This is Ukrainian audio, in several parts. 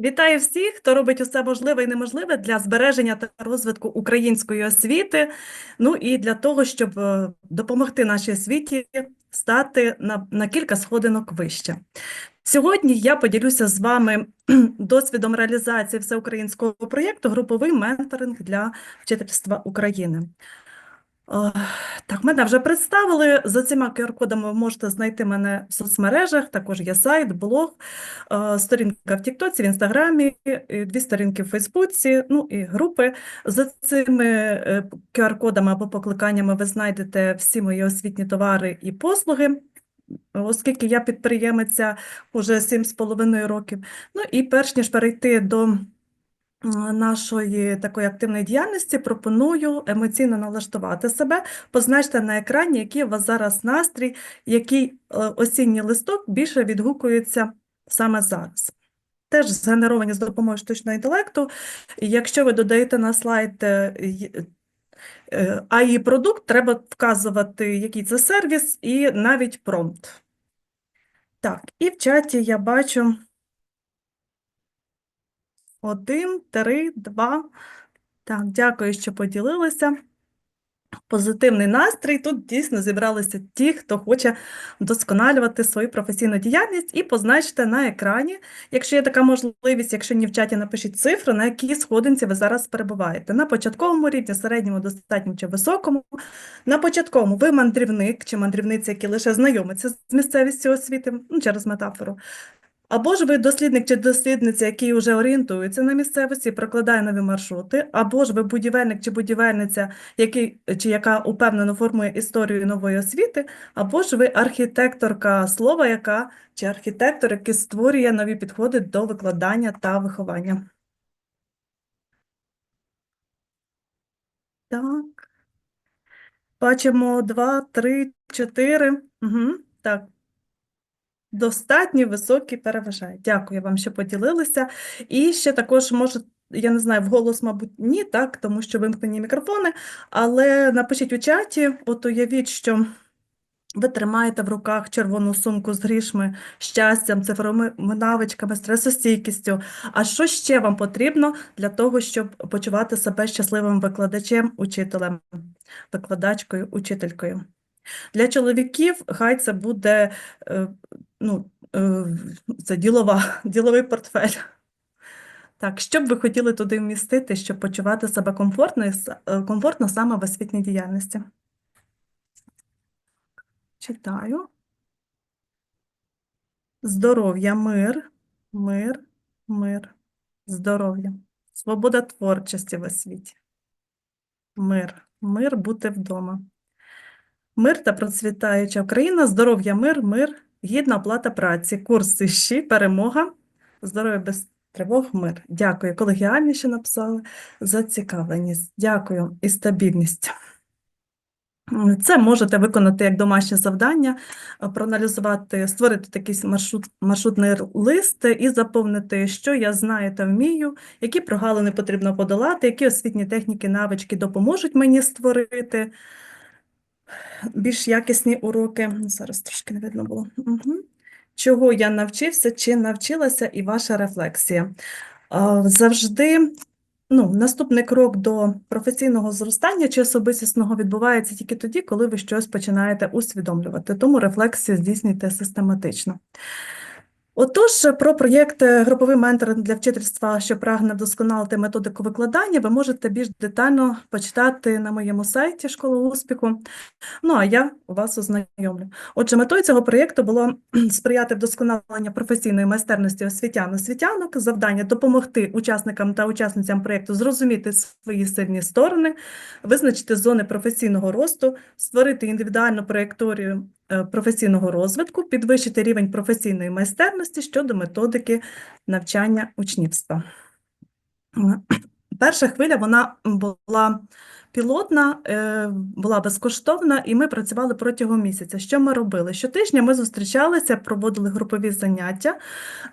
Вітаю всіх, хто робить усе можливе і неможливе для збереження та розвитку української освіти. Ну і для того, щоб е, допомогти нашій освіті стати на, на кілька сходинок вище. Сьогодні я поділюся з вами досвідом реалізації всеукраїнського проєкту Груповий менторинг для вчительства України. Е, Так, мене вже представили. За цими QR-кодами ви можете знайти мене в соцмережах. Також є сайт, блог, е, сторінка в Тіктоці, в Інстаграмі, дві сторінки в Фейсбуці, ну і групи. За цими е, QR-кодами або покликаннями ви знайдете всі мої освітні товари і послуги. Оскільки я підприємиця уже 7,5 років. Ну і перш ніж перейти до е, нашої такої активної діяльності, пропоную емоційно налаштувати себе, позначте на екрані, який у вас зараз настрій, який е, осінній листок більше відгукується саме зараз. Теж згенеровані з допомогою штучного інтелекту. Якщо ви додаєте на слайд е, е, AI продукт, треба вказувати, який це сервіс, і навіть промпт. Так, і в чаті я бачу один, три, два. Так, дякую, що поділилися. Позитивний настрій. Тут дійсно зібралися ті, хто хоче вдосконалювати свою професійну діяльність, і позначте на екрані, якщо є така можливість, якщо ні в чаті, напишіть цифру, на якій сходинці ви зараз перебуваєте. На початковому рівні, середньому, достатньому чи високому. На початковому ви мандрівник чи мандрівниця, які лише знайомиться з місцевістю освіти, ну, через метафору. Або ж ви дослідник чи дослідниця, який вже орієнтується на місцевості, прокладає нові маршрути, або ж ви будівельник чи будівельниця, який чи яка упевнено формує історію нової освіти, або ж ви архітекторка слова, яка чи архітектор, який створює нові підходи до викладання та виховання. Так. Бачимо два, три, чотири. Угу. Так. Достатньо високі переважають. Дякую вам, що поділилися. І ще також може, я не знаю, вголос, мабуть, ні, так, тому що вимкнені мікрофони, але напишіть у чаті, от уявіть, що ви тримаєте в руках червону сумку з грішми, щастям, цифровими навичками, стресостійкістю. А що ще вам потрібно для того, щоб почувати себе щасливим викладачем, учителем, викладачкою, учителькою? Для чоловіків хай це буде е, ну, це ділова, діловий портфель. Так, що б ви хотіли туди вмістити, щоб почувати себе комфортно, е, комфортно саме в освітній діяльності? Читаю. Здоров'я, мир, мир, мир, здоров'я. Свобода творчості в освіті. Мир, мир бути вдома. Мир та процвітаюча Україна, здоров'я, мир, мир, гідна оплата праці, курси щі, перемога, здоров'я без тривог, мир. Дякую. Колегіальніше написали, зацікавленість. Дякую і стабільність. Це можете виконати як домашнє завдання, е, проаналізувати, створити такий маршрут, маршрутний лист і заповнити, що я знаю та вмію, які прогалини потрібно подолати, які освітні техніки, навички допоможуть мені створити більш якісні уроки. Зараз трошки не видно було. Чого я навчився чи навчилася, і ваша рефлексія. Завжди ну, наступний крок до професійного зростання чи особистісного відбувається тільки тоді, коли ви щось починаєте усвідомлювати. Тому рефлексію здійснюйте систематично. Отож, про проєкт е, груповий менторинг для вчительства, що прагне вдосконалити методику викладання, ви можете більш детально почитати на моєму сайті Школа успіху. Ну, а я вас ознайомлю. Отже, метою цього проєкту було сприяти вдосконаленню професійної майстерності освітян освітянок, завдання допомогти учасникам та учасницям проєкту зрозуміти свої сильні сторони, визначити зони професійного росту, створити індивідуальну траєкторію е, професійного розвитку, підвищити рівень професійної майстерності щодо методики навчання учнівства. Перша хвиля вона була пілотна, е, була безкоштовна, і ми працювали протягом місяця. Що ми робили? Щотижня ми зустрічалися, проводили групові заняття,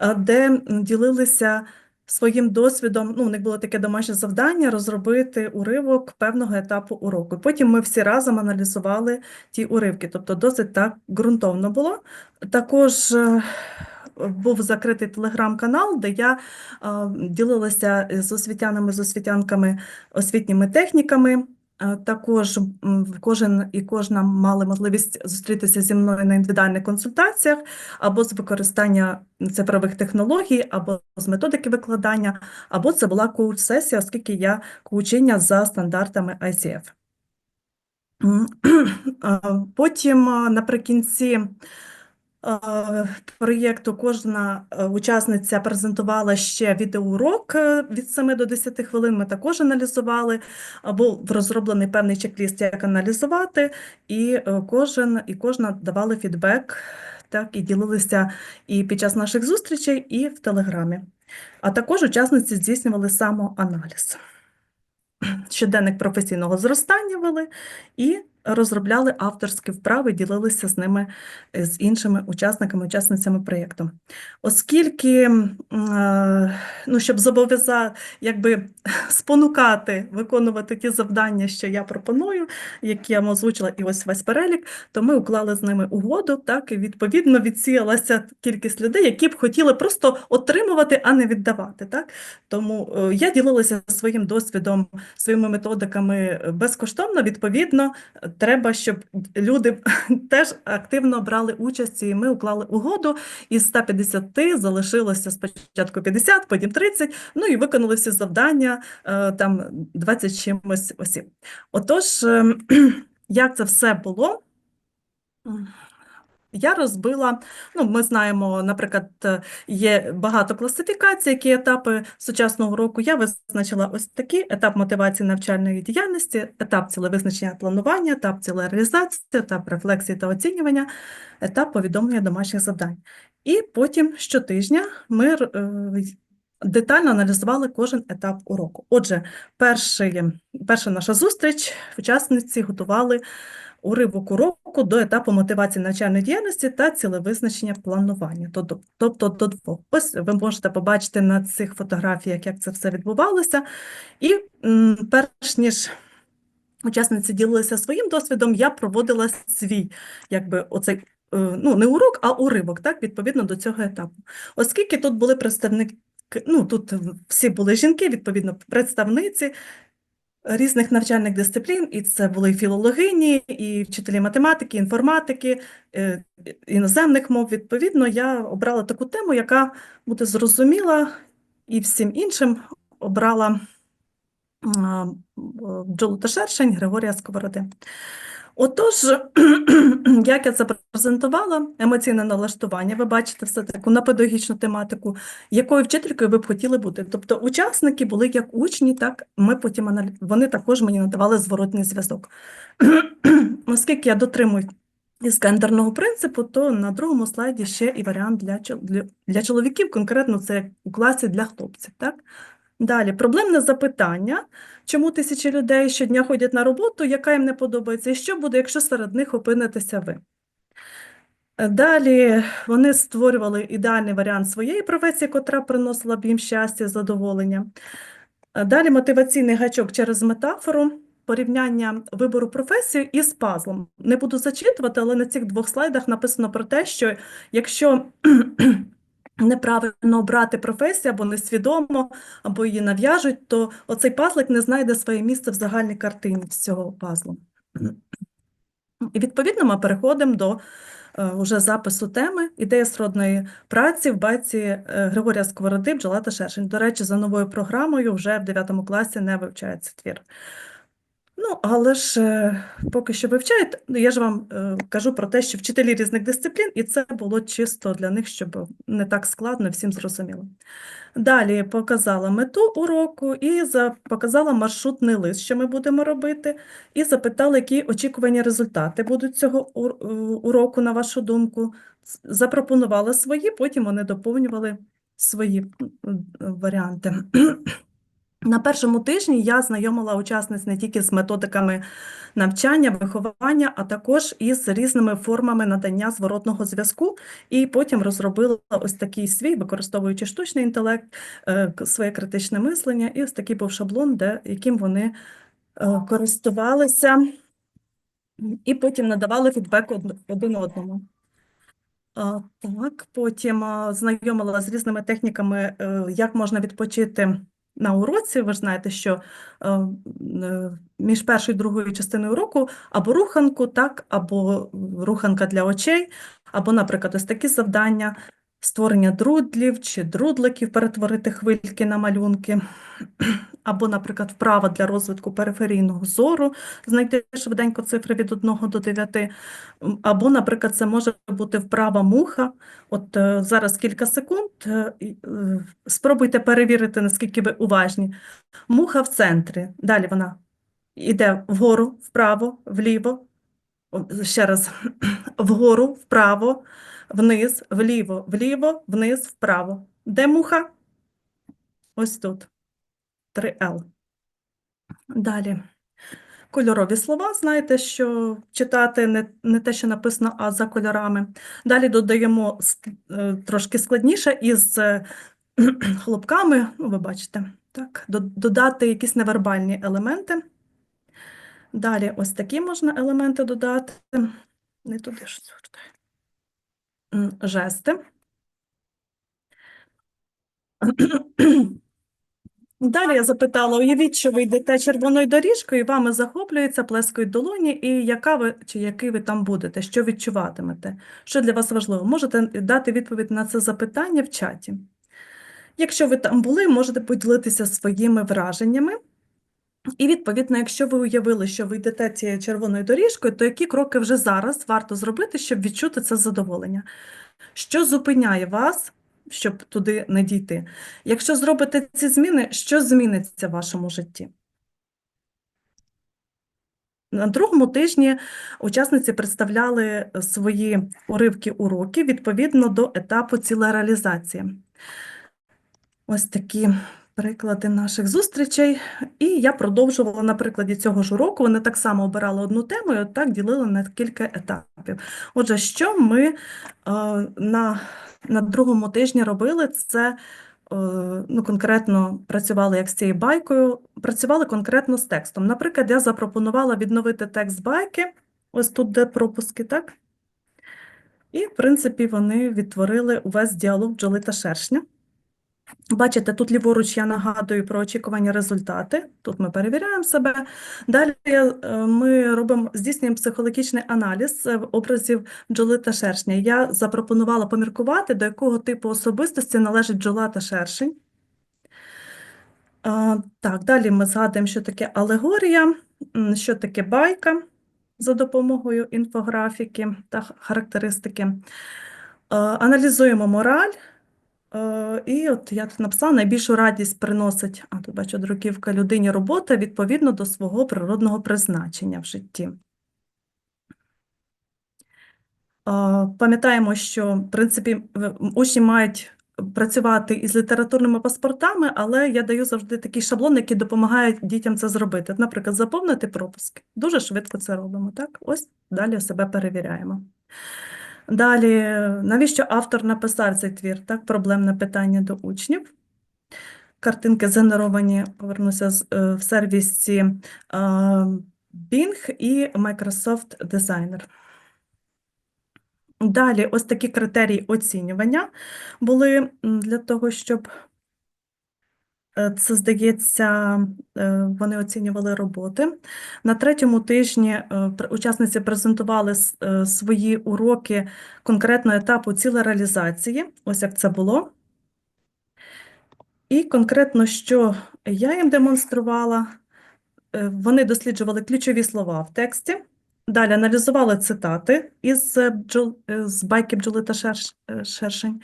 е, де ділилися своїм досвідом. Ну, у них було таке домашнє завдання розробити уривок певного етапу уроку. Потім ми всі разом аналізували ті уривки, тобто досить так ґрунтовно було. Також е, був закритий телеграм-канал, де я е, ділилася з освітянами, з освітянками освітніми техніками. Е, Також кожен і кожна мали можливість зустрітися зі мною на індивідуальних консультаціях або з використання цифрових технологій, або з методики викладання, або це була коуч-сесія, оскільки я коучиня за стандартами ICF. Потім наприкінці проєкту кожна учасниця презентувала ще відеоурок е, від 7 до 10 хвилин. Ми також аналізували, або розроблений певний чек-ліст, як аналізувати, і е, кожен і кожна давали фідбек, так, і ділилися і під час наших зустрічей, і в Телеграмі. А також учасниці здійснювали самоаналіз щоденник професійного зростання вели і розробляли авторські вправи, ділилися з ними е, з іншими учасниками, учасницями проєкту. Оскільки, е, ну, щоб зобов'язати, якби спонукати виконувати ті завдання, що я пропоную, які я озвучила, і ось весь перелік, то ми уклали з ними угоду, так, і відповідно відсіялася кількість людей, які б хотіли просто отримувати, а не віддавати. Так? Тому е, я ділилася своїм досвідом, своїми методиками безкоштовно. Відповідно, треба, щоб люди теж активно брали участь, і ми уклали угоду. Із 150 залишилося спочатку 50, потім 30, ну і виконали всі завдання, е, там 20 чимось осіб. Отож, ем, як це все було? Я розбила, ну, ми знаємо, наприклад, є багато класифікацій, які етапи сучасного року. Я визначила ось такі: етап мотивації навчальної діяльності, етап цілевизначення планування, етап цілереалізації, етап рефлексії та оцінювання, етап повідомлення домашніх завдань. І потім щотижня ми е, детально аналізували кожен етап уроку. Отже, перший, перша наша зустріч учасниці готували уривок уроку до етапу мотивації навчальної діяльності та цілевизначення планування. Тобто, до двох. Ось ви можете побачити на цих фотографіях, як це все відбувалося. І перш ніж учасниці ділилися своїм досвідом, я проводила свій, якби оцей. е, Ну, не урок, а уривок, так, відповідно до цього етапу. Оскільки тут були представники, ну, тут всі були жінки, відповідно, представниці різних навчальних дисциплін, і це були філологині, і вчителі математики, інформатики, е, іноземних мов. Відповідно, я обрала таку тему, яка буде зрозуміла, і всім іншим обрала бджолу та шершень Григорія Сковороди. Отож, як я це презентувала, емоційне налаштування, ви бачите все таку на педагогічну тематику, якою вчителькою ви б хотіли бути. Тобто учасники були як учні, так ми потім вони також мені надавали зворотний зв'язок. Оскільки я дотримую іскандерного принципу, то на другому слайді ще і варіант для, для, для чоловіків, конкретно це у класі для хлопців. Так? Далі, проблемне запитання. Чому тисячі людей щодня ходять на роботу, яка їм не подобається, і що буде, якщо серед них опинитеся ви? Е, Далі вони створювали ідеальний варіант своєї професії, котра приносила б їм щастя, задоволення. Е, Далі мотиваційний гачок через метафору, порівняння вибору професії із пазлом. Не буду зачитувати, але на цих двох слайдах написано про те, що якщо неправильно обрати професію або несвідомо, або її нав'яжуть, то оцей пазлик не знайде своє місце в загальній картині цього пазлу. І відповідно ми переходимо до е, уже запису теми «Ідея сродної праці» в байці е, Григорія Сковороди «Бджола та шершень». До речі, за новою програмою вже в 9 класі не вивчається твір. Ну, але ж е, поки що вивчають, ну, я ж вам е, кажу про те, що вчителі різних дисциплін, і це було чисто для них, щоб не так складно, всім зрозуміло. Далі показала мету уроку і за, показала маршрутний лист, що ми будемо робити, і запитала, які очікувані результати будуть цього е, уроку, на вашу думку. Запропонувала свої, потім вони доповнювали свої варіанти. На першому тижні я знайомила учасниць не тільки з методиками навчання, виховання, а також із різними формами надання зворотного зв'язку, і потім розробила ось такий свій, використовуючи штучний інтелект, е, своє критичне мислення, і ось такий був шаблон, де, яким вони е, користувалися, і потім надавали фідбек один одному. Так, потім знайомила з різними техніками, е, як можна відпочити на уроці. Ви ж знаєте, що е, е, між першою і другою частиною уроку або руханку, так, або руханка для очей, або, наприклад, ось такі завдання створення друдлів чи друдликів, перетворити хвильки на малюнки, або, наприклад, вправа для розвитку периферійного зору, знайти швиденько цифри від 1 до 9. Або, наприклад, це може бути вправа муха. От е, зараз кілька секунд. е, е, Спробуйте перевірити, наскільки ви уважні. Муха в центрі. Далі вона йде вгору, вправо, вліво. Ще раз. Вгору, вправо, вниз, вліво, вліво, вниз, вправо. Де муха? Ось тут. 3Л. Далі. Кольорові слова, знаєте, що читати не, не те, що написано, а за кольорами. Далі додаємо е, трошки складніше із е, хлопками, ну, ви бачите, так, додати якісь невербальні елементи. Далі ось такі можна елементи додати. Не туди ж звертаю. Жести. Далі я запитала, уявіть, що ви йдете червоною доріжкою, і вами захоплюється, плескають долоні, і яка ви чи який ви там будете, що відчуватимете? Що для вас важливо? Можете дати відповідь на це запитання в чаті. Якщо ви там були, можете поділитися своїми враженнями. І відповідно, якщо ви уявили, що ви йдете цією червоною доріжкою, то які кроки вже зараз варто зробити, щоб відчути це задоволення? Що зупиняє вас, щоб туди не дійти? Якщо зробите ці зміни, що зміниться в вашому житті? На другому тижні учасниці представляли свої уривки уроків відповідно до етапу цілереалізації. Ось такі приклади наших зустрічей. І я продовжувала на прикладі цього ж уроку. Вони так само обирали одну тему і так ділили на кілька етапів. Отже, що ми е, на, на другому тижні робили, це е, ну, конкретно працювали як з цією байкою, працювали конкретно з текстом. Наприклад, я запропонувала відновити текст байки, ось тут де пропуски, так? І, в принципі, вони відтворили увесь діалог бджоли та шершня. Бачите, тут ліворуч я нагадую про очікування результати. Тут ми перевіряємо себе. Далі е, ми робимо, здійснюємо психологічний аналіз е, образів бджоли та шершня. Я запропонувала поміркувати, до якого типу особистості належить бджола та шершень. Так, далі ми згадуємо, що таке алегорія, що таке байка за допомогою інфографіки та характеристики. Е, Аналізуємо мораль. Е, І от я тут написала, найбільшу радість приносить, а тут бачу друківка людині робота відповідно до свого природного призначення в житті. Е, Пам'ятаємо, що в принципі учні мають працювати із літературними паспортами, але я даю завжди такий шаблон, який допомагає дітям це зробити. Наприклад, заповнити пропуски. Дуже швидко це робимо. Так, ось далі себе перевіряємо. Далі, навіщо автор написав цей твір? Так, проблемне питання до учнів. Картинки згенеровані, повернуся е, в сервісі е, Bing і Microsoft Designer. Далі, ось такі критерії оцінювання були для того, щоб це, здається, е, вони оцінювали роботи. На третьому тижні е, учасниці презентували е, свої уроки конкретного етапу цілереалізації. Ось як це було. І конкретно, що я їм демонструвала, е, вони досліджували ключові слова в тексті, далі аналізували цитати із е, е, з байки бджоли та е, шершень,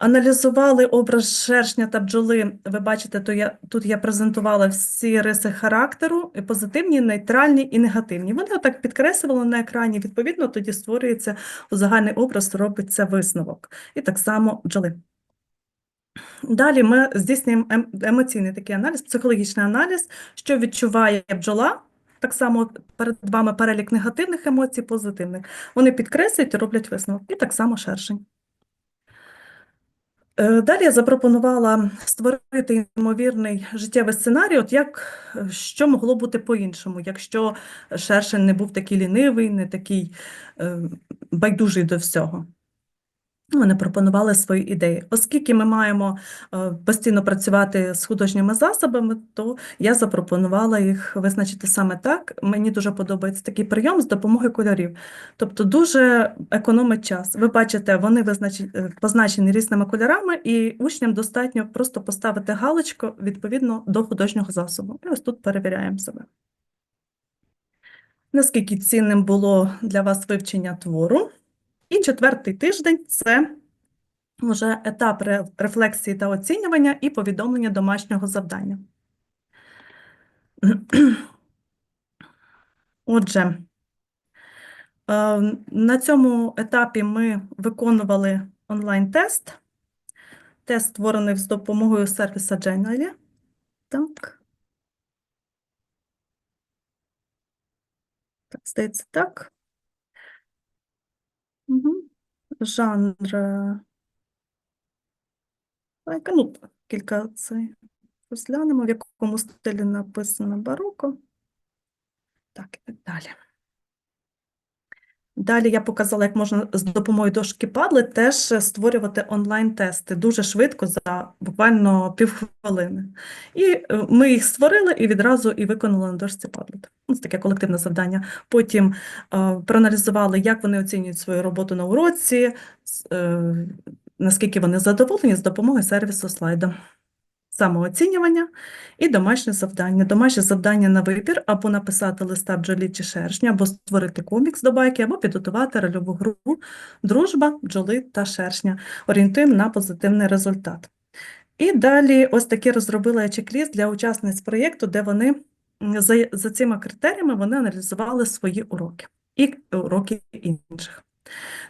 аналізували образ шершня та бджоли. Ви бачите, то я, тут я презентувала всі риси характеру, і позитивні, нейтральні і негативні. Вони отак підкреслювали на екрані, відповідно, тоді створюється у загальний образ, робиться висновок. І так само бджоли. Далі ми здійснюємо ем- емоційний такий аналіз, психологічний аналіз, що відчуває бджола. Так само перед вами перелік негативних емоцій, позитивних. Вони підкреслюють і роблять висновок. І так само шершень. Е, Далі я запропонувала створити ймовірний життєвий сценарій, от як, е, що могло бути по-іншому, якщо шершень не був такий лінивий, не такий е, байдужий до всього. Вони пропонували свої ідеї. Оскільки ми маємо е, постійно працювати з художніми засобами, то я запропонувала їх визначити саме так. Мені дуже подобається такий прийом з допомогою кольорів. Тобто дуже економить час. Ви бачите, вони визначені, е, позначені різними кольорами, і учням достатньо просто поставити галочку відповідно до художнього засобу. І ось тут перевіряємо себе. Наскільки цінним було для вас вивчення твору? І четвертий тиждень це вже етап рефлексії та оцінювання і повідомлення домашнього завдання. Отже, е, на цьому етапі ми виконували онлайн-тест. Тест створений з допомогою сервіса Genially. Так. Так, здається, так. Угу. Жанр. е, ну, кілька цей розглянемо, в якому стилі написано бароко. Так, і так далі. Далі я показала, як можна з допомогою дошки Padlet теж створювати онлайн-тести дуже швидко, за буквально півхвилини. І е, ми їх створили і відразу і виконали на дошці Padlet. Ну, Це таке колективне завдання. Потім е, проаналізували, як вони оцінюють свою роботу на уроці, е, наскільки вони задоволені з допомогою сервісу слайда. Самооцінювання і домашнє завдання. Домашнє завдання на вибір або написати листа бджолі чи шершня, або створити комікс до байки, або підготувати рольову гру «Дружба, бджоли та шершня». Орієнтуємо на позитивний результат. І далі ось таки розробила я чек-ліст для учасниць проєкту, де вони за, за цими критеріями вони аналізували свої уроки і уроки інших.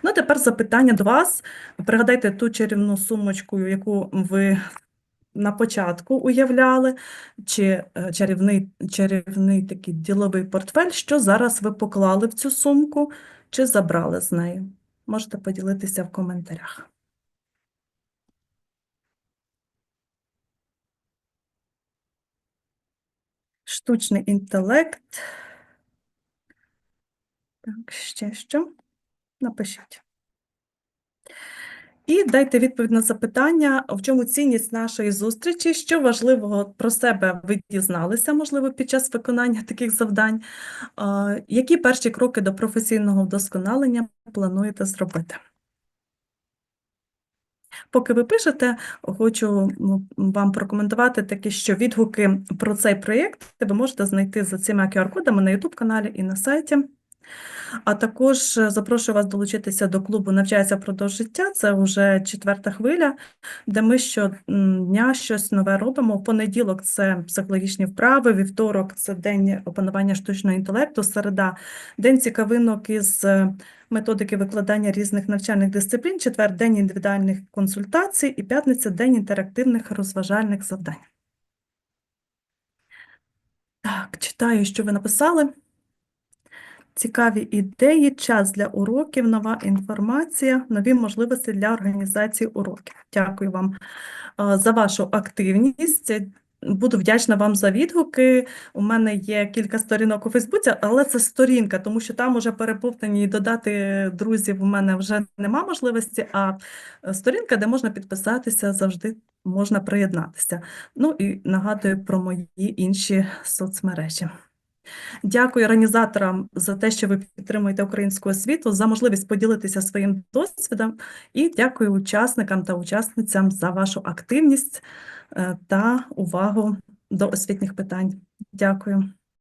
Ну, тепер запитання до вас. Пригадайте ту чарівну сумочку, яку ви на початку уявляли, чи е, чарівний, чарівний такий діловий портфель, що зараз ви поклали в цю сумку, чи забрали з неї. Можете поділитися в коментарях. Штучний інтелект. Так, ще що? Напишіть. І дайте відповідь на запитання, в чому цінність нашої зустрічі, що важливого про себе ви дізналися, можливо, під час виконання таких завдань. Які перші кроки до професійного вдосконалення плануєте зробити? Поки ви пишете, хочу вам прокоментувати таке, що відгуки про цей проєкт ви можете знайти за цими QR-кодами на YouTube-каналі і на сайті. А також е, запрошую вас долучитися до клубу «Навчайся впродовж життя». Це вже четверта хвиля, де ми щодня щось нове робимо. В понеділок це психологічні вправи, вівторок це день опанування штучного інтелекту, середа – день цікавинок із е, методики викладання різних навчальних дисциплін, четвер – день індивідуальних консультацій і п'ятниця – день інтерактивних розважальних завдань. Так, читаю, що ви написали. Цікаві ідеї, час для уроків, нова інформація, нові можливості для організації уроків. Дякую вам за вашу активність. Буду вдячна вам за відгуки. У мене є кілька сторінок у Фейсбуці, але це сторінка, тому що там уже переповнені додати друзів у мене вже нема можливості, а е, сторінка, де можна підписатися, завжди можна приєднатися. Ну і нагадую про мої інші соцмережі. Дякую організаторам за те, що ви підтримуєте українську освіту, за можливість поділитися своїм досвідом, і дякую учасникам та учасницям за вашу активність е, та увагу до освітніх питань. Дякую.